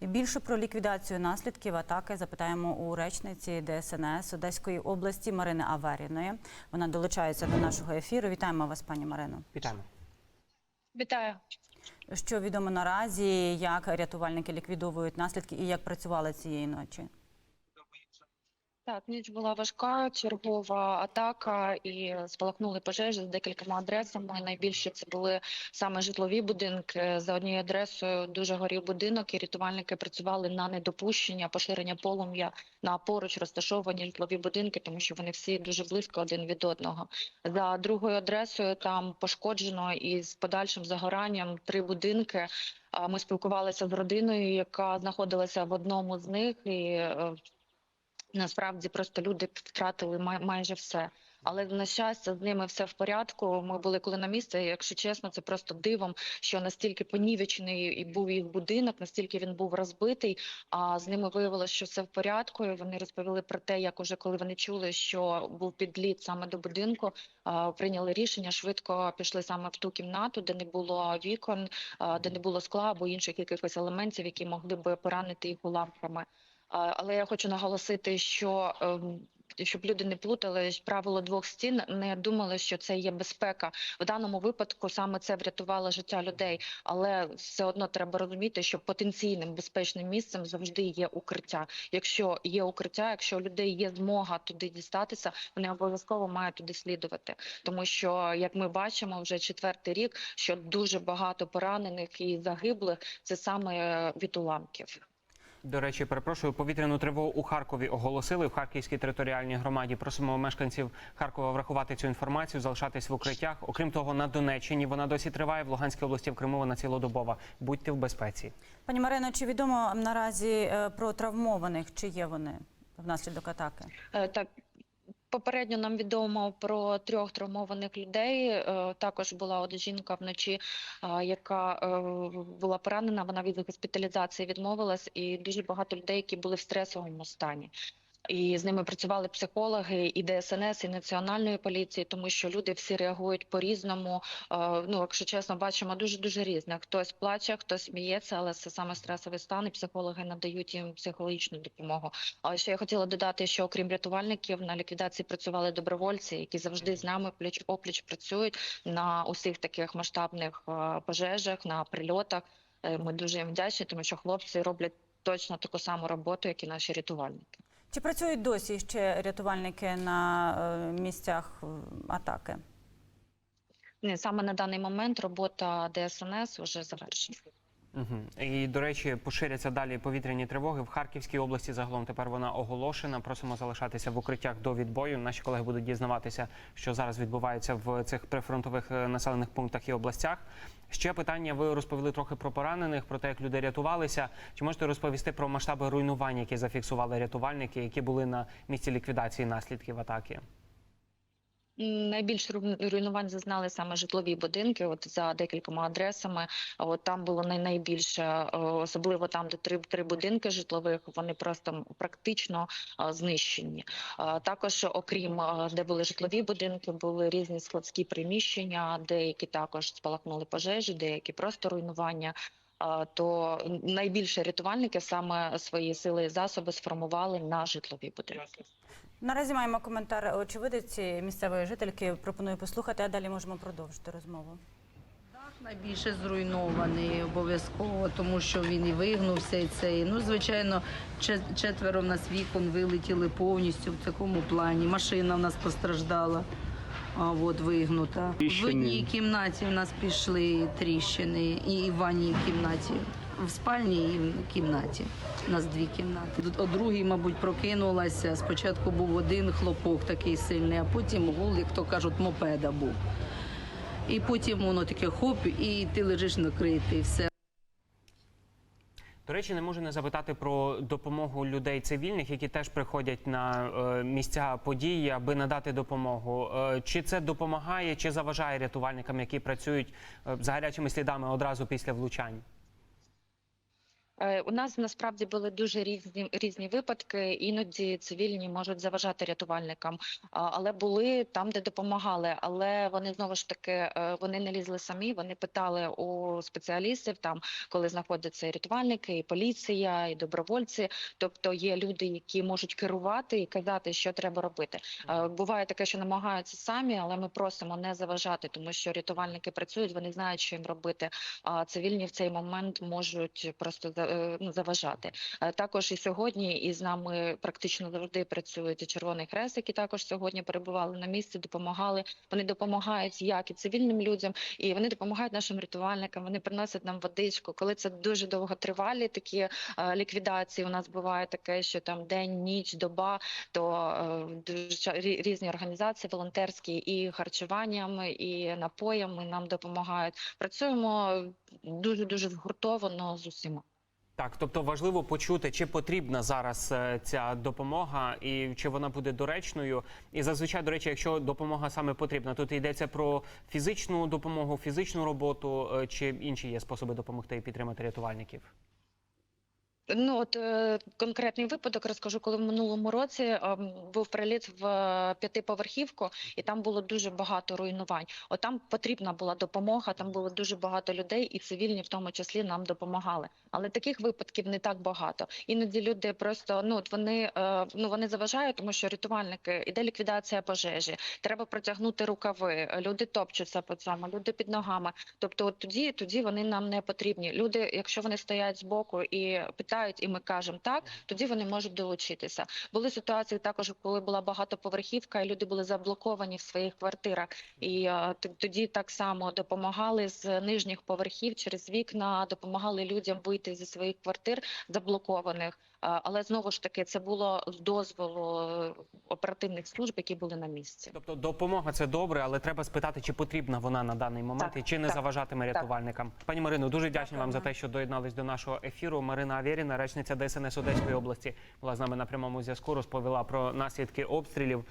І більше про ліквідацію наслідків атаки запитаємо у речниці ДСНС Одеської області Марини Аверіної. Вона долучається до нашого ефіру. Вітаємо вас, пані Марино. Вітаємо. Вітаю. Що відомо наразі, як рятувальники ліквідовують наслідки і як працювали цієї ночі? Так, ніч була важка, чергова атака і спалахнули пожежі з декількома адресами. Найбільше це були саме житлові будинки. За однією адресою дуже горів будинок, і рятувальники працювали на недопущення поширення полум'я на поруч розташовані житлові будинки, тому що вони всі дуже близько один від одного. За другою адресою там пошкоджено і з подальшим загоранням три будинки. Ми спілкувалися з родиною, яка знаходилася в одному з них, і е, Насправді просто люди втратили май- майже все. Але на щастя, з ними все в порядку. Ми були коли на місці. Якщо чесно, це просто дивом, що настільки понівечений і був їх будинок, настільки він був розбитий. А з ними виявилося, що все в порядку. І вони розповіли про те, як уже коли вони чули, що був підліт саме до будинку, прийняли рішення швидко пішли саме в ту кімнату, де не було вікон, де не було скла або інших якихось елементів, які могли би поранити їх уламками. Але я хочу наголосити, що ем, щоб люди не плутали правило двох стін, не думали, що це є безпека. В даному випадку саме це врятувало життя людей, але все одно треба розуміти, що потенційним безпечним місцем завжди є укриття. Якщо є укриття, якщо у людей є змога туди дістатися, вони обов'язково мають туди слідувати. Тому що, як ми бачимо, вже четвертий рік, що дуже багато поранених і загиблих це саме від уламків. До речі, перепрошую, повітряну тривогу у Харкові оголосили в Харківській територіальній громаді. Просимо мешканців Харкова врахувати цю інформацію, залишатись в укриттях. Окрім того, на Донеччині вона досі триває. В Луганській області в Криму вона цілодобова. Будьте в безпеці. Пані Марино, чи відомо наразі е, про травмованих? Чи є вони внаслідок атаки? Е, Так. Попередньо нам відомо про трьох травмованих людей. Е, Також була одна жінка вночі, е, яка е, була поранена. Вона від госпіталізації відмовилась, і дуже багато людей, які були в стресовому стані. І з ними працювали психологи і ДСНС, і національної поліції, тому що люди всі реагують по-різному. Е, Ну, якщо чесно, бачимо дуже дуже різне. Хтось плаче, хтось сміється, але це саме стресовий стан, і психологи надають їм психологічну допомогу. Але ще я хотіла додати, що окрім рятувальників на ліквідації працювали добровольці, які завжди з нами пліч опліч працюють на усіх таких масштабних е, пожежах, на прильотах. Е, Ми дуже їм вдячні, тому що хлопці роблять точно таку саму роботу, як і наші рятувальники. Чи працюють досі ще рятувальники на е, місцях е, атаки? Ні, саме на даний момент робота ДСНС вже завершена. Угу. І до речі, поширяться далі повітряні тривоги в Харківській області. Загалом тепер вона оголошена. Просимо залишатися в укриттях до відбою. Наші колеги будуть дізнаватися, що зараз відбувається в цих прифронтових е, населених пунктах і областях. Ще питання. Ви розповіли трохи про поранених, про те, як люди рятувалися. Чи можете розповісти про масштаби руйнувань, які зафіксували рятувальники, які були на місці ліквідації наслідків атаки? Найбільше руйнувань зазнали саме житлові будинки. От за декількома адресами. От там було найбільше, е, особливо там, де три, три будинки житлових. Вони просто практично е, знищені. Також, окрім е, де були житлові будинки, були різні складські приміщення, деякі також спалахнули пожежі, деякі просто руйнування. То найбільше рятувальники саме свої сили і засоби сформували на житлові будинки. Наразі маємо коментар очевидиці місцевої жительки. Пропоную послухати, а далі можемо продовжити розмову. Дах найбільше зруйнований обов'язково, тому що він і вигнувся, і цей. Ну, звичайно, че- четверо в нас вікон вилетіли повністю в такому плані. Машина в нас постраждала, от вигнута. В одній кімнаті в нас пішли тріщини, і в ванній кімнаті. В спальні і в кімнаті. У нас дві кімнати. О другій, мабуть, прокинулася. Спочатку був один хлопок такий сильний, а потім гул, як то кажуть, мопеда був. І потім воно таке хоп, і ти лежиш накритий. Все. До речі, не можу не запитати про допомогу людей цивільних, які теж приходять на е, місця події, аби надати допомогу. Е, чи це допомагає, чи заважає рятувальникам, які працюють е, за гарячими слідами одразу після влучань? Е, У нас насправді були дуже різні різні випадки. Іноді цивільні можуть заважати рятувальникам, але були там, де допомагали. Але вони знову ж таки е, вони не лізли самі. Вони питали у спеціалістів там, коли знаходяться і рятувальники, і поліція, і добровольці. Тобто є люди, які можуть керувати і казати, що треба робити. Е, Буває таке, що намагаються самі, але ми просимо не заважати, тому що рятувальники працюють, вони знають, що їм робити. А цивільні в цей момент можуть просто ну, заважати. Е, Також і сьогодні із нами практично завжди працюють Червоний Хрест, які також сьогодні перебували на місці, допомагали. Вони допомагають як і цивільним людям, і вони допомагають нашим рятувальникам. Вони приносять нам водичку. Коли це дуже довготривалі такі е, ліквідації, у нас буває таке, що там день, ніч, доба, то е, дуже різні організації волонтерські і харчуванням, і напоями нам допомагають. Працюємо дуже дуже згуртовано з усіма. Так, тобто важливо почути, чи потрібна зараз е, ця допомога і чи вона буде доречною. І зазвичай, до речі, якщо допомога саме потрібна, тут йдеться про фізичну допомогу, фізичну роботу е, чи інші є способи допомогти і підтримати рятувальників. Ну от е, конкретний випадок розкажу, коли в минулому році ем, був приліт в е, п'ятиповерхівку, і там було дуже багато руйнувань. От там потрібна була допомога, там було дуже багато людей, і цивільні в тому числі нам допомагали. Але таких випадків не так багато. Іноді люди просто ну от вони е, ну вони заважають, тому що рятувальники іде ліквідація пожежі. Треба протягнути рукави. Люди топчуться по цьому, люди під ногами. Тобто, от тоді, тоді вони нам не потрібні. Люди, якщо вони стоять збоку і питають, і ми кажемо так, тоді вони можуть долучитися. Були ситуації також, коли була багатоповерхівка, і люди були заблоковані в своїх квартирах. І е, тоді так само допомагали з нижніх поверхів через вікна, допомагали людям вийти зі своїх квартир заблокованих. Але знову ж таки, це було з дозволу е, оперативних служб, які були на місці. Тобто допомога це добре, але треба спитати, чи потрібна вона на даний момент Так, і чи не так, заважатиме так. рятувальникам. Пані Марино, дуже вдячні вам за те, що доєднались до нашого ефіру. Марина Авєріна, речниця ДСНС Одеської області, була з нами на прямому зв'язку. Розповіла про наслідки обстрілів.